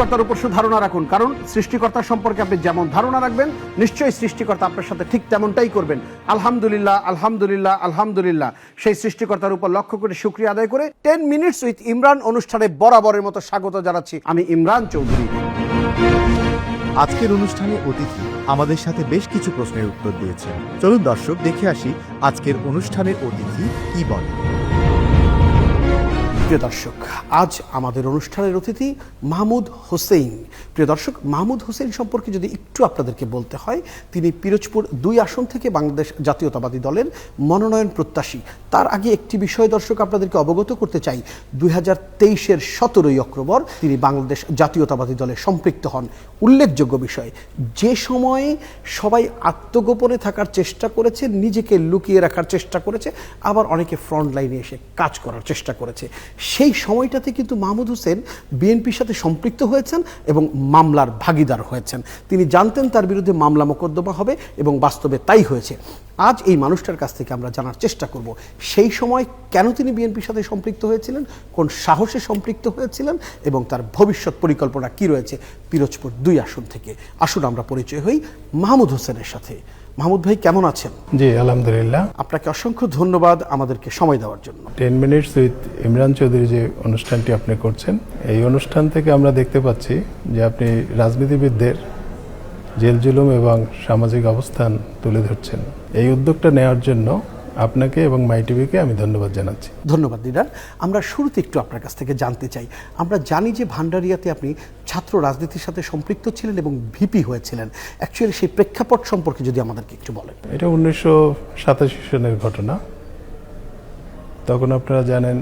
সৃষ্টিকর্তার উপর সুধারণা রাখুন। কারণ সৃষ্টিকর্তা সম্পর্কে আপনি যেমন ধারণা রাখবেন, নিশ্চয়ই সৃষ্টিকর্তা আপনার সাথে ঠিক তেমনটাই করবেন। আলহামদুলিল্লাহ আলহামদুলিল্লাহ আলহামদুলিল্লাহ। সেই সৃষ্টিকর্তার উপর লক্ষ্য করে শুক্রিয়া আদায় করে টেন মিনিটস উইথ ইমরান অনুষ্ঠানে বরাবরের মতো স্বাগত জানাচ্ছি আমি ইমরান চৌধুরী। আজকের অনুষ্ঠানে অতিথি আমাদের সাথে বেশ কিছু প্রশ্নের উত্তর দিয়েছেন। চলুন দর্শক, দেখে আসি আজকের অনুষ্ঠানের অতিথি কি বলে প্রিয় দর্শক, আজ আমাদের অনুষ্ঠানের অতিথি মাহমুদ হোসেন প্রিয় দর্শক, মাহমুদ হোসেন সম্পর্কে যদি একটু আপনাদেরকে বলতে হয়, তিনি পিরোজপুর দুই আসন থেকে বাংলাদেশ জাতীয়তাবাদী দলের মনোনয়ন প্রত্যাশী। তার আগে একটি বিষয় দর্শক আপনাদেরকে অবগত করতে চাই, দুই হাজার তেইশের সতেরোই অক্টোবর তিনি বাংলাদেশ জাতীয়তাবাদী দলে সম্পৃক্ত হন। উল্লেখযোগ্য বিষয়, যে সময়ে সবাই আত্মগোপনে থাকার চেষ্টা করেছে, নিজেকে লুকিয়ে রাখার চেষ্টা করেছে, আবার অনেকে ফ্রন্ট লাইনে এসে কাজ করার চেষ্টা করেছে। সেই সময়টাতে কিন্তু মাহমুদ হোসেন বিএনপির সাথে সম্পৃক্ত হয়েছেন এবং মামলার ভাগিদার হয়েছেন। তিনি জানতেন তার বিরুদ্ধে মামলা মোকদ্দমা হবে এবং বাস্তবে তাই হয়েছে। আজ এই মানুষটার কাছ থেকে আমরা জানার চেষ্টা করব। সেই সময় কেন তিনি বিএনপির সাথে সম্পৃক্ত হয়েছিলেন? কোন সাহসে সম্পৃক্ত হয়েছিলেন? এবং তার ভবিষ্যৎ পরিকল্পনা কি রয়েছে? পিরোজপুর দুই আসন থেকে। আসুন আমরা পরিচয় হই মাহমুদ হোসেনের সাথে। মাহমুদ ভাই কেমন আছেন? জি আলহামদুলিল্লাহ। আপনাকে অসংখ্য ধন্যবাদ আমাদেরকে সময় দেওয়ার জন্য। Ten minutes with Imran Chowdhury যে অনুষ্ঠানটি আপনি করছেন এই অনুষ্ঠান থেকে আমরা দেখতে পাচ্ছি যে আপনি রাজনীতিবিদদের জেল জুলুম এবং সামাজিক অবস্থান তুলে ধরছেন। এই উদ্যোগটা নেওয়ার জন্য আপনাকে এবং মাই টিভিকে আমি ধন্যবাদ জানাচ্ছি। ধন্যবাদ দিদার আমরা শুরুতে একটু আপনার কাছ থেকে জানতে চাই। আমরা জানি যে ভান্ডারিয়াতে আপনি ছাত্র রাজনীতির সাথে সম্পৃক্ত ছিলেন এবং ভিপি হয়েছিলেন। অ্যাকচুয়ালি সেই প্রেক্ষাপট সম্পর্কে যদি আমাদেরকে একটু বলেন। এটা উনিশশো সাতাশি সনের ঘটনা। তখন আপনারা জানেন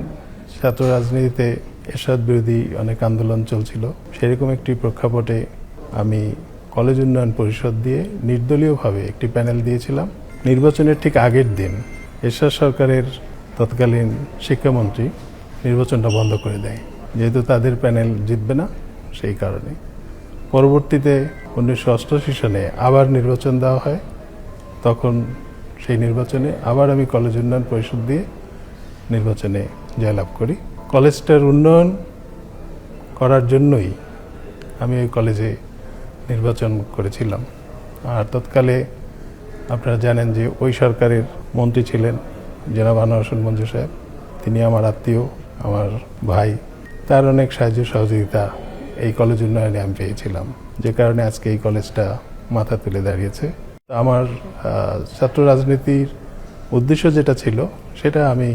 ছাত্র রাজনীতিতে এরশাদ বিরোধী অনেক আন্দোলন চলছিল। সেরকম একটি প্রেক্ষাপটে আমি কলেজ উন্নয়ন পরিষদ দিয়ে নির্দলীয়ভাবে একটি প্যানেল দিয়েছিলাম। নির্বাচনের ঠিক আগের দিন এরশাদ সরকারের তৎকালীন শিক্ষামন্ত্রী নির্বাচনটা বন্ধ করে দেয়। যেহেতু তাদের প্যানেল জিতবে না, সেই কারণে। পরবর্তীতে উনিশশো অষ্টআশি সালে আবার নির্বাচন দেওয়া হয়। তখন সেই নির্বাচনে আবার আমি কলেজ উন্নয়ন পরিষদ দিয়ে নির্বাচনে জয়লাভ করি। কলেজটার উন্নয়ন করার জন্যই আমি ওই কলেজে নির্বাচন করেছিলাম। আর তৎকালে আপনারা জানেন যে ওই সরকারের মন্ত্রী ছিলেন জেলা আনোয়ার হোসেন মঞ্জু সাহেব। তিনি আমার আত্মীয়, আমার ভাই। তার অনেক সাহায্য সহযোগিতা এই কলেজ উন্নয়নে আমি পেয়েছিলাম। যে কারণে আজকে এই কলেজটা মাথা তুলে দাঁড়িয়েছে। আমার ছাত্র রাজনীতির উদ্দেশ্য যেটা ছিল, সেটা আমি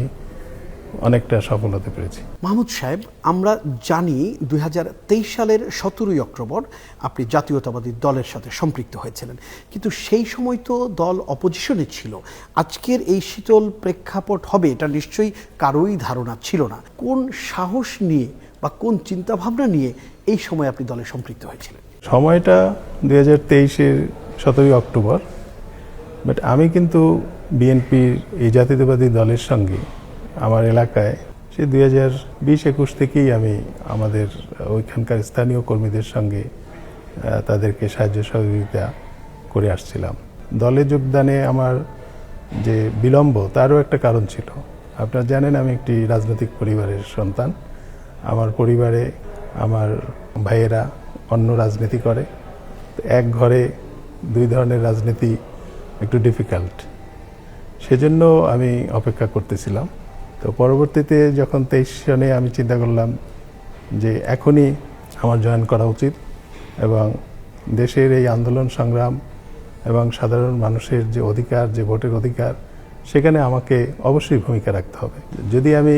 অনেকটা সফল হতে পেরেছি মাহমুদ সাহেব আমরা জানি দু হাজার তেইশ সালের সতেরোই অক্টোবর আপনি জাতীয়তাবাদী দলের সাথে সম্পৃক্ত হয়েছিলেন। কিন্তু সেই সময় তো দল অপোজিশনে ছিল। আজকের এই শীতল প্রেক্ষাপট হবে এটা নিশ্চয়ই কারোই ধারণা ছিল না। কোন সাহস নিয়ে বা কোন চিন্তাভাবনা নিয়ে এই সময় আপনি দলে সম্পৃক্ত হয়েছিলেন? সময়টা দুই হাজার তেইশের সতেরোই অক্টোবর বাট আমি কিন্তু বিএনপির এই জাতীয়তাবাদী দলের সঙ্গে আমার এলাকায়, সে দুই হাজার বিশ একুশ থেকেই আমি আমাদের ওইখানকার স্থানীয় কর্মীদের সঙ্গে তাদেরকে সাহায্য সহযোগিতা করে আসছিলাম। দলে যোগদানে আমার যে বিলম্ব, তারও একটা কারণ ছিল। আপনারা জানেন, আমি একটি রাজনৈতিক পরিবারের সন্তান। আমার পরিবারে আমার ভাইয়েরা অন্য রাজনীতি করে। এক ঘরে দুই ধরনের রাজনীতি একটু ডিফিকাল্ট সেজন্য আমি অপেক্ষা করতেছিলাম। তো পরবর্তীতে যখন তেইশ সনে আমি চিন্তা করলাম যে এখনই আমার জয়েন করা উচিত এবং দেশের এই আন্দোলন সংগ্রাম এবং সাধারণ মানুষের যে অধিকার, যে ভোটের অধিকার, সেখানে আমাকে অবশ্যই ভূমিকা রাখতে হবে। যদি আমি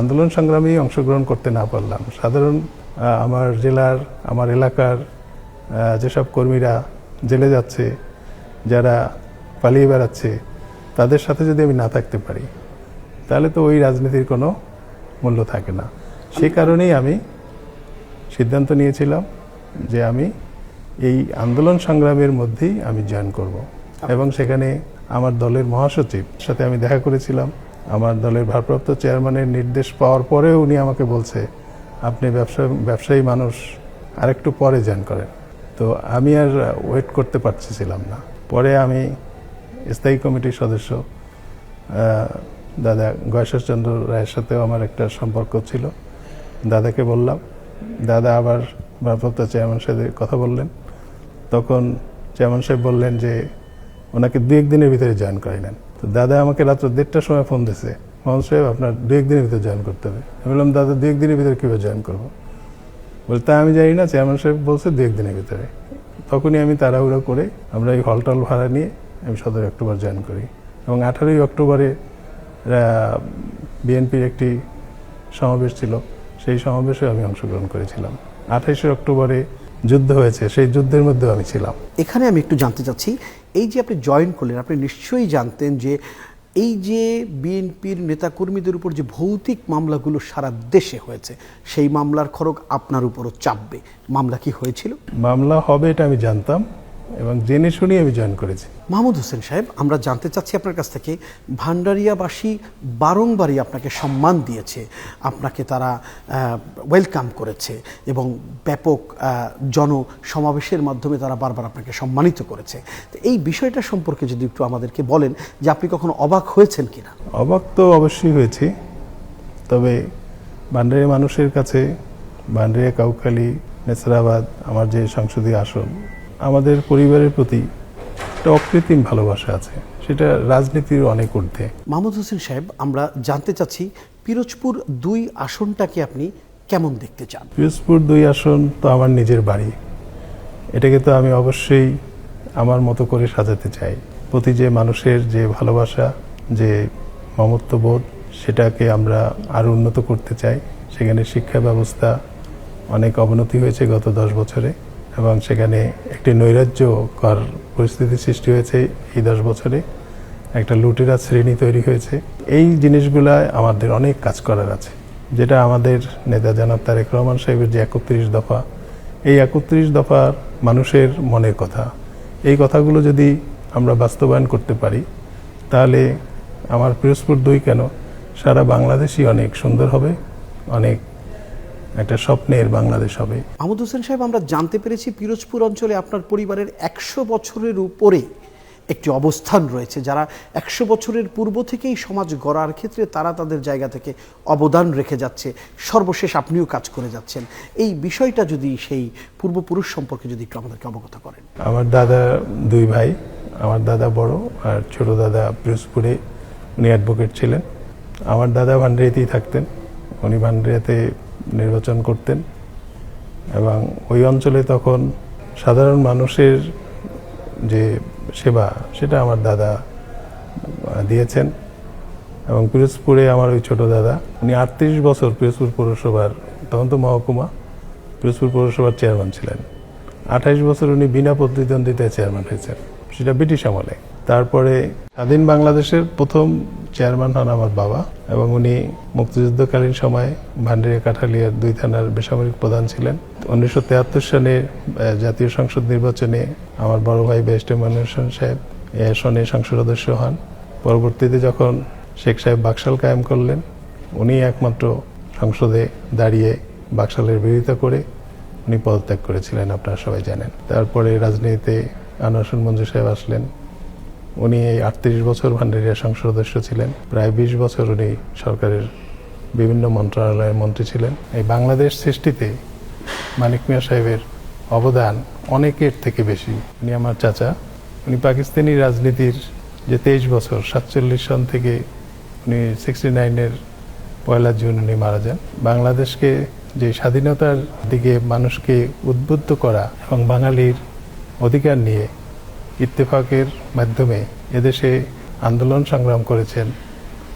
আন্দোলন সংগ্রামেই অংশগ্রহণ করতে না পারলাম, সাধারণ আমার জেলার, আমার এলাকার যেসব কর্মীরা জেলে যাচ্ছে, যারা পালিয়ে বেড়াচ্ছে, তাদের সাথে যদি আমি না থাকতে পারি তাহলে তো ওই রাজনীতির কোনো মূল্য থাকে না। সে কারণেই আমি সিদ্ধান্ত নিয়েছিলাম যে আমি এই আন্দোলন সংগ্রামের মধ্যেই আমি জয়েন করব। এবং সেখানে আমার দলের মহাসচিব সাথে আমি দেখা করেছিলাম। আমার দলের ভারপ্রাপ্ত চেয়ারম্যানের নির্দেশ পাওয়ার পরেও উনি আমাকে বলছে, আপনি ব্যবসা, ব্যবসায়ী মানুষ আরেকটু পরে জয়েন করেন। তো আমি আর ওয়েট করতে পারছিলাম না। পরে আমি স্থায়ী কমিটির সদস্য দাদা গয়েশ্বরচন্দ্র রায়ের সাথেও আমার একটা সম্পর্ক ছিল। দাদাকে বললাম, দাদা আবার ভারপ্রাপ্ত চেয়ারম্যান সাথে কথা বললেন। তখন চেয়ারম্যান সাহেব বললেন যে, ওনাকে দু একদিনের ভিতরে জয়েন করাইলেন তো দাদা আমাকে রাত্র দেড়টার সময় ফোন দিছে। মোহাম্মদ সাহেব, আপনার দু একদিনের ভিতরে জয়েন করতে হবে। আমি বললাম, দাদা দু একদিনের ভিতরে কীভাবে জয়েন করব? বলে, তা আমি জানি না। চেয়ারম্যান সাহেব বলছে দু একদিনের ভিতরে। তখনই আমি তাড়াহুড়ো করে আমরা এই হল টল ভাড়া নিয়ে আমি সতেরো অক্টোবর জয়েন করি। এবং আঠারোই অক্টোবরে বিএনপির একটি সমাবেশ ছিল সেই সমাবেশে আমি অংশগ্রহণ করেছিলাম। আঠাইশে অক্টোবরে যুদ্ধ হয়েছে সেই যুদ্ধের মধ্যেও আমি ছিলাম। এখানে আমি একটু জানতে চাচ্ছি এই যে আপনি জয়েন করলেন আপনি নিশ্চয়ই জানতেন যে এই যে বিএনপির নেতাকর্মীদের উপর যে ভৌতিক মামলাগুলো সারা দেশে হয়েছে সেই মামলার খরক আপনার উপরও চাপবে। মামলা কি হয়েছিল? মামলা হবে এটা আমি জানতাম। এবং জেনে শুনি আমি জয়েন করেছি। মাহমুদ হোসেন সাহেব আমরা জানতে চাচ্ছি আপনার কাছ থেকে ভান্ডারিয়াবাসী বারংবারই আপনাকে সম্মান দিয়েছে আপনাকে তারা ওয়েলকাম করেছে এবং ব্যাপক আহ, জনসমাবেশের মাধ্যমে তারা বারবার আপনাকে সম্মানিত করেছে। তো এই বিষয়টা সম্পর্কে যদি একটু আমাদেরকে বলেন যে আপনি কখনো অবাক হয়েছেন কিনা? অবাক তো অবশ্যই হয়েছি তবে ভান্ডারিয়া মানুষের কাছে ভান্ডারিয়া কাউখালী নেসরাবাদ আমার যে সংসদীয় আসন আমাদের পরিবারের প্রতি একটা অকৃত্রিম ভালোবাসা আছে সেটা রাজনীতির অনেক ঊর্ধ্বে। মাহমুদ হোসেন সাহেব আমরা জানতে চাচ্ছি পিরোজপুর দুই আসনটাকে আপনি কেমন দেখতে চান? পিরোজপুর দুই আসন তো আমার নিজের বাড়ি। এটাকে তো আমি অবশ্যই আমার মতো করে সাজাতে চাই। প্রতি যে মানুষের যে ভালোবাসা যে মমত্ববোধ সেটাকে আমরা আরও উন্নত করতে চাই। সেখানে শিক্ষা ব্যবস্থা অনেক অবনতি হয়েছে গত দশ বছরে। এবং সেখানে একটি নৈরাজ্যকর পরিস্থিতি সৃষ্টি হয়েছে এই দশ বছরে। একটা লুটেরা শ্রেণি তৈরি হয়েছে। এই জিনিসগুলা আমাদের অনেক কাজ করার আছে। যেটা আমাদের নেতা জানাব তারেক রহমান সাহেবের যে একত্রিশ দফা, এই একত্রিশ দফার মানুষের মনের কথা। এই কথাগুলো যদি আমরা বাস্তবায়ন করতে পারি, তাহলে আমার পিরোজপুর দুই কেন? সারা বাংলাদেশই অনেক সুন্দর হবে, অনেক একটা স্বপ্নের বাংলাদেশ হবে। মাহমুদ হোসেন সাহেব আমরা জানতে পেরেছি পিরোজপুর অঞ্চলে আপনার পরিবারের একশো বছরের উপরে একটি অবস্থান রয়েছে যারা একশো বছরের পূর্ব থেকেই সমাজ গড়ার ক্ষেত্রে তারা তাদের জায়গা থেকে অবদান রেখে যাচ্ছে। সর্বশেষ আপনিও কাজ করে যাচ্ছেন। এই বিষয়টা যদি সেই পূর্বপুরুষ সম্পর্কে যদি একটু আমাদেরকে অবগত করেন। আমার দাদা দুই ভাই আমার দাদা বড় আর ছোট দাদা পিরোজপুরে উনি অ্যাডভোকেট ছিলেন। আমার দাদা ভান্ডারিয়াতেই থাকতেন। উনি ভান্ডারিয়াতে নির্বাচন করতেন এবং ওই অঞ্চলে তখন সাধারণ মানুষের যে সেবা, সেটা আমার দাদা দিয়েছেন এবং পিরোজপুরে আমার ওই ছোট দাদা। উনি আটত্রিশ বছর পিরোজপুর পৌরসভার, তখন তো মহকুমা, পিরোজপুর পৌরসভার চেয়ারম্যান ছিলেন। আঠাইশ বছর উনি বিনা প্রতিদ্বন্দ্বিতায় চেয়ারম্যান হয়েছেন। সেটা ব্রিটিশ আমলে। তারপরে স্বাধীন বাংলাদেশের প্রথম চেয়ারম্যান হন আমার বাবা এবং উনি মুক্তিযুদ্ধকালীন সময়ে ভান্ডারিয়া কাঠালিয়ার দুই থানার বেসামরিক প্রধান ছিলেন। উনিশশো তেহাত্তর সালে জাতীয় সংসদ নির্বাচনে আমার বড় ভাই মনির হোসেন সাহেব এই আসনে সংসদ সদস্য হন। পরবর্তীতে যখন শেখ সাহেব বাকশাল কায়েম করলেন, উনি একমাত্র সংসদে দাঁড়িয়ে বাকশালের বিরোধিতা করে উনি পদত্যাগ করেছিলেন, আপনারা সবাই জানেন। তারপরে রাজনীতিতে আনোয়ার মঞ্জু সাহেব আসলেন। উনি এই আটত্রিশ বছর ভান্ডারিয়া সংসদ সদস্য ছিলেন। প্রায় বিশ বছর উনি সরকারের বিভিন্ন মন্ত্রণালয়ের মন্ত্রী ছিলেন। এই বাংলাদেশ সৃষ্টিতে মানিক মিয়া সাহেবের অবদান অনেকের থেকে বেশি। উনি আমার চাচা। উনি পাকিস্তানি রাজনীতির যে তেইশ বছর, সাতচল্লিশ সন থেকে উনি সিক্সটি নাইনের পয়লা জুন উনি মারা যান। বাংলাদেশকে যে স্বাধীনতার দিকে মানুষকে উদ্বুদ্ধ করা এবং বাঙালির অধিকার নিয়ে ইত্তেফাকের মাধ্যমে এদেশে আন্দোলন সংগ্রাম করেছেন।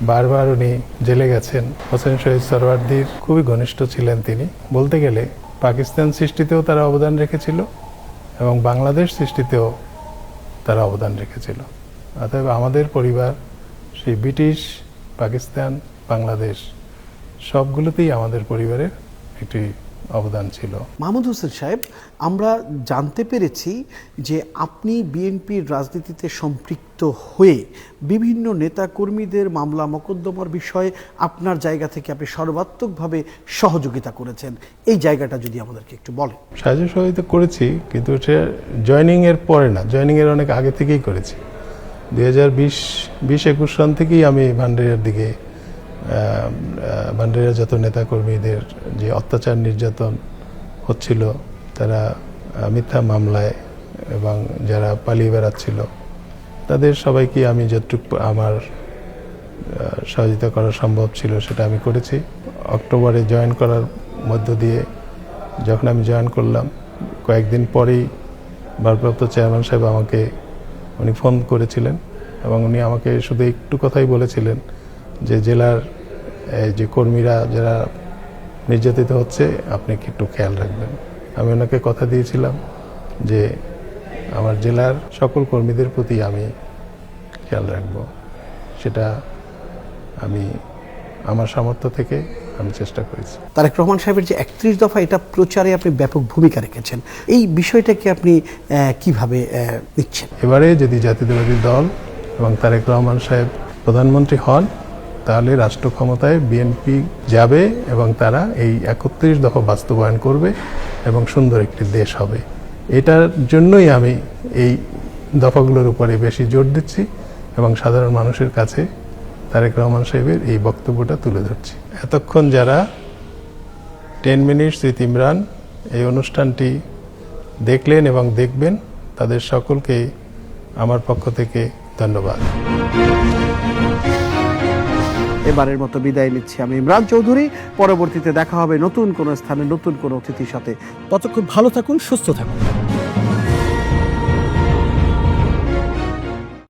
বারবার উনি জেলে গেছেন। হোসেন শহীদ সরওয়ার্দির খুবই ঘনিষ্ঠ ছিলেন তিনি। বলতে গেলে, পাকিস্তান সৃষ্টিতেও তারা অবদান রেখেছিল এবং বাংলাদেশ সৃষ্টিতেও তারা অবদান রেখেছিল। অতএব আমাদের পরিবার, সেই ব্রিটিশ, পাকিস্তান, বাংলাদেশ, সবগুলোতেই আমাদের পরিবারের একটি অবদান ছিল। মাহমুদ হোসেন সাহেব আমরা জানতে পেরেছি যে আপনি বিএনপির রাজনীতিতে সম্পৃক্ত হয়ে বিভিন্ন নেতাকর্মীদের মামলা মোকদ্দমার বিষয়ে আপনার জায়গা থেকে আপনি সর্বাত্মকভাবে সহযোগিতা করেছেন। এই জায়গাটা যদি আমাদেরকে একটু বলেন। সাহায্য সহযোগিতা করেছি কিন্তু সে জয়নিং এর পরে না জয়নিং এর অনেক আগে থেকেই করেছি। দুই হাজার বিশ বিশ একুশ সন থেকেই আমি ভান্ডারিয়ার দিকে আহ, যত নেতাকর্মীদের যে অত্যাচার নির্যাতন হচ্ছিল তারা মিথ্যা মামলায় এবং যারা পালিয়ে বেড়াচ্ছিল তাদের সবাইকে আমি যতটুকু আমার সহযোগিতা করা সম্ভব ছিল সেটা আমি করেছি। অক্টোবরে জয়েন করার মধ্য দিয়ে যখন আমি জয়েন করলাম কয়েকদিন পরেই ভারপ্রাপ্ত চেয়ারম্যান সাহেব আমাকে উনি ফোন করেছিলেন এবং উনি আমাকে শুধু একটু কথাই বলেছিলেন যে জেলার যে কর্মীরা যারা নির্যাতিত হচ্ছে আপনি কি একটু খেয়াল রাখবেন। আমি ওনাকে কথা দিয়েছিলাম যে আমার জেলার সকল কর্মীদের প্রতি আমি খেয়াল রাখব। সেটা আমি আমার সামর্থ্য থেকে আমি চেষ্টা করেছি। তারেক রহমান সাহেবের যে একত্রিশ দফা এটা প্রচারে আপনি ব্যাপক ভূমিকা রেখেছেন। এই বিষয়টাকে আপনি কীভাবে নিচ্ছেন এবারে যদি জাতীয়তাবাদী দল এবং তারেক রহমান সাহেব প্রধানমন্ত্রী হন তাহলে রাষ্ট্র ক্ষমতায় বিএনপি যাবে এবং তারা এই একত্রিশ দফা বাস্তবায়ন করবে এবং সুন্দর একটি দেশ হবে। এটার জন্যই আমি এই দফাগুলোর উপরে বেশি জোর দিচ্ছি এবং সাধারণ মানুষের কাছে তারেক রহমান সাহেবের এই বক্তব্যটা তুলে ধরছি। এতক্ষণ যারা টেন মিনিটস উইথ ইমরান এই অনুষ্ঠানটি দেখলেন এবং দেখবেন, তাদের সকলকে আমার পক্ষ থেকে ধন্যবাদ। এবারের মতো বিদায় নিচ্ছি আমি ইমরান চৌধুরী। পরবর্তীতে দেখা হবে নতুন কোনো স্থানে নতুন কোনো অতিথির সাথে। ততক্ষণ ভালো থাকুন, সুস্থ থাকুন।